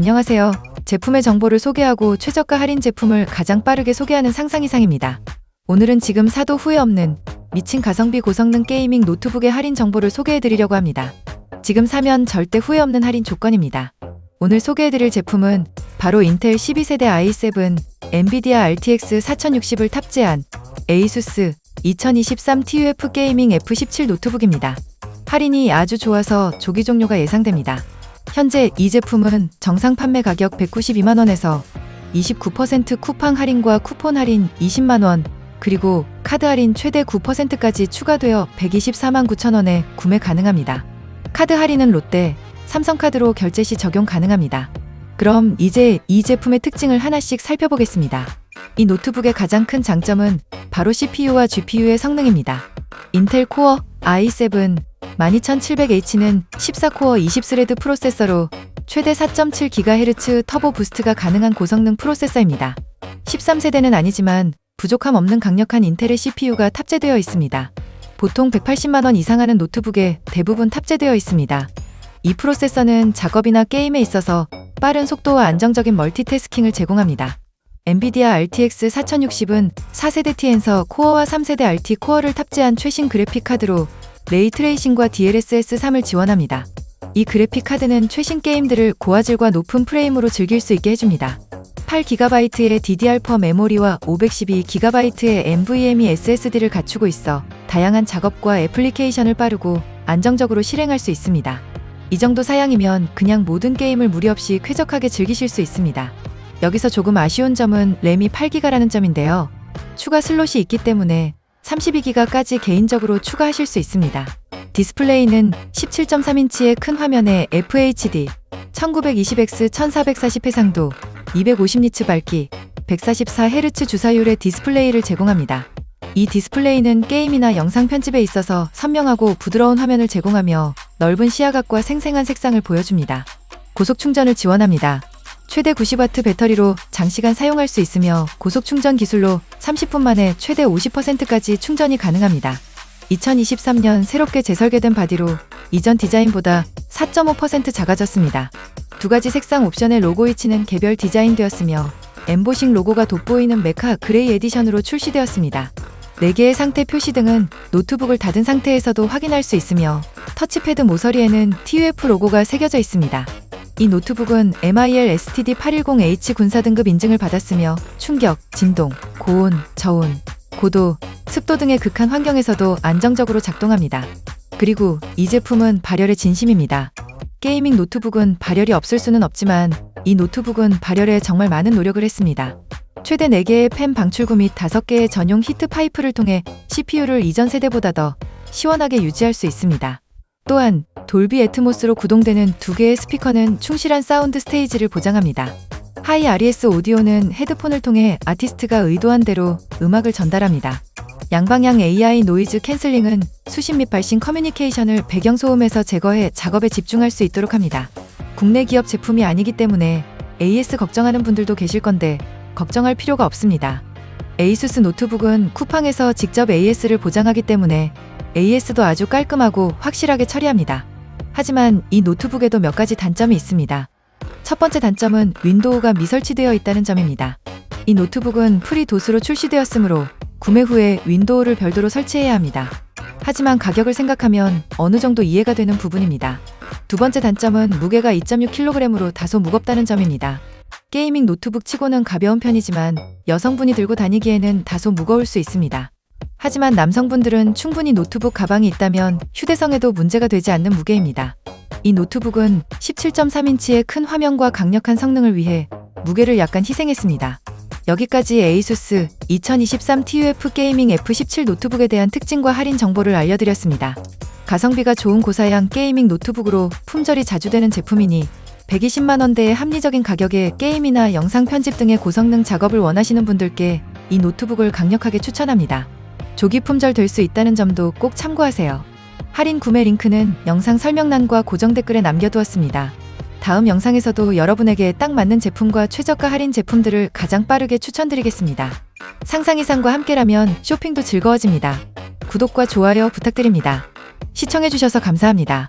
안녕하세요. 제품의 정보를 소개하고 최저가 할인 제품을 가장 빠르게 소개하는 상상 이상입니다. 오늘은 지금 사도 후회 없는 미친 가성비 고성능 게이밍 노트북의 할인 정보를 소개해드리려고 합니다. 지금 사면 절대 후회 없는 할인 조건입니다. 오늘 소개해드릴 제품은 바로 인텔 12세대 i7 엔비디아 RTX 4060을 탑재한 ASUS 2023 TUF 게이밍 F17 노트북입니다. 할인이 아주 좋아서 조기 종료가 예상됩니다. 현재 이 제품은 정상 판매 가격 192만원에서 29% 쿠팡 할인과 쿠폰 할인 20만원, 그리고 카드 할인 최대 9%까지 추가되어 124만 9천원에 구매 가능합니다. 카드 할인은 롯데, 삼성카드로 결제 시 적용 가능합니다. 그럼 이제 이 제품의 특징을 하나씩 살펴보겠습니다. 이 노트북의 가장 큰 장점은 바로 CPU와 GPU의 성능입니다. 인텔 코어 i7 12700H는 14코어 20스레드 프로세서로 최대 4.7GHz 터보 부스트가 가능한 고성능 프로세서입니다. 13세대는 아니지만 부족함 없는 강력한 인텔의 CPU가 탑재되어 있습니다. 보통 180만원 이상 하는 노트북에 대부분 탑재되어 있습니다. 이 프로세서는 작업이나 게임에 있어서 빠른 속도와 안정적인 멀티태스킹을 제공합니다. 엔비디아 RTX 4060은 4세대 T엔서 코어와 3세대 RT 코어를 탑재한 최신 그래픽 카드로 레이트레이싱과 DLSS3을 지원합니다. 이 그래픽 카드는 최신 게임들을 고화질과 높은 프레임으로 즐길 수 있게 해줍니다. 8GB의 DDR4 메모리와 512GB의 NVMe SSD를 갖추고 있어 다양한 작업과 애플리케이션을 빠르고 안정적으로 실행할 수 있습니다. 이 정도 사양이면 그냥 모든 게임을 무리 없이 쾌적하게 즐기실 수 있습니다. 여기서 조금 아쉬운 점은 램이 8기가라는 점인데요. 추가 슬롯이 있기 때문에 32기가까지 개인적으로 추가하실 수 있습니다. 디스플레이는 17.3인치의 큰 화면에 FHD, 1920x 1440 해상도, 250니츠 밝기, 144Hz 주사율의 디스플레이를 제공합니다. 이 디스플레이는 게임이나 영상 편집에 있어서 선명하고 부드러운 화면을 제공하며 넓은 시야각과 생생한 색상을 보여줍니다. 고속 충전을 지원합니다. 최대 90W 배터리로 장시간 사용할 수 있으며 고속 충전 기술로 30분 만에 최대 50%까지 충전이 가능합니다. 2023년 새롭게 재설계된 바디로 이전 디자인보다 4.5% 작아졌습니다. 두 가지 색상 옵션의 로고 위치는 개별 디자인되었으며 엠보싱 로고가 돋보이는 메카 그레이 에디션으로 출시되었습니다. 4개의 상태 표시 등은 노트북을 닫은 상태에서도 확인할 수 있으며 터치패드 모서리에는 TUF 로고가 새겨져 있습니다. 이 노트북은 MIL STD810H 군사 등급 인증을 받았으며 충격, 진동, 고온, 저온, 고도, 습도 등의 극한 환경에서도 안정적으로 작동합니다. 그리고 이 제품은 발열의 진심입니다. 게이밍 노트북은 발열이 없을 수는 없지만 이 노트북은 발열에 정말 많은 노력을 했습니다. 최대 4개의 팬 방출구 및 5개의 전용 히트 파이프를 통해 CPU를 이전 세대보다 더 시원하게 유지할 수 있습니다. 또한 돌비 애트모스로 구동되는 두 개의 스피커는 충실한 사운드 스테이지를 보장합니다. 하이 RES 오디오는 헤드폰을 통해 아티스트가 의도한 대로 음악을 전달합니다. 양방향 AI 노이즈 캔슬링은 수신 및 발신 커뮤니케이션을 배경 소음에서 제거해 작업에 집중할 수 있도록 합니다. 국내 기업 제품이 아니기 때문에 AS 걱정하는 분들도 계실 건데 걱정할 필요가 없습니다. ASUS 노트북은 쿠팡에서 직접 AS를 보장하기 때문에 AS도 아주 깔끔하고 확실하게 처리합니다. 하지만 이 노트북에도 몇 가지 단점이 있습니다. 첫 번째 단점은 윈도우가 미설치되어 있다는 점입니다. 이 노트북은 프리 도스로 출시되었으므로 구매 후에 윈도우를 별도로 설치해야 합니다. 하지만 가격을 생각하면 어느 정도 이해가 되는 부분입니다. 두 번째 단점은 무게가 2.6kg으로 다소 무겁다는 점입니다. 게이밍 노트북 치고는 가벼운 편이지만 여성분이 들고 다니기에는 다소 무거울 수 있습니다. 하지만 남성분들은 충분히 노트북 가방이 있다면 휴대성에도 문제가 되지 않는 무게입니다. 이 노트북은 17.3인치의 큰 화면과 강력한 성능을 위해 무게를 약간 희생했습니다. 여기까지 ASUS 2023 TUF 게이밍 F17 노트북에 대한 특징과 할인 정보를 알려드렸습니다. 가성비가 좋은 고사양 게이밍 노트북으로 품절이 자주 되는 제품이니 120만원대의 합리적인 가격에 게임이나 영상 편집 등의 고성능 작업을 원하시는 분들께 이 노트북을 강력하게 추천합니다. 조기 품절 될 수 있다는 점도 꼭 참고하세요. 할인 구매 링크는 영상 설명란과 고정 댓글에 남겨두었습니다. 다음 영상에서도 여러분에게 딱 맞는 제품과 최저가 할인 제품들을 가장 빠르게 추천드리겠습니다. 상상 이상과 함께라면 쇼핑도 즐거워집니다. 구독과 좋아요 부탁드립니다. 시청해주셔서 감사합니다.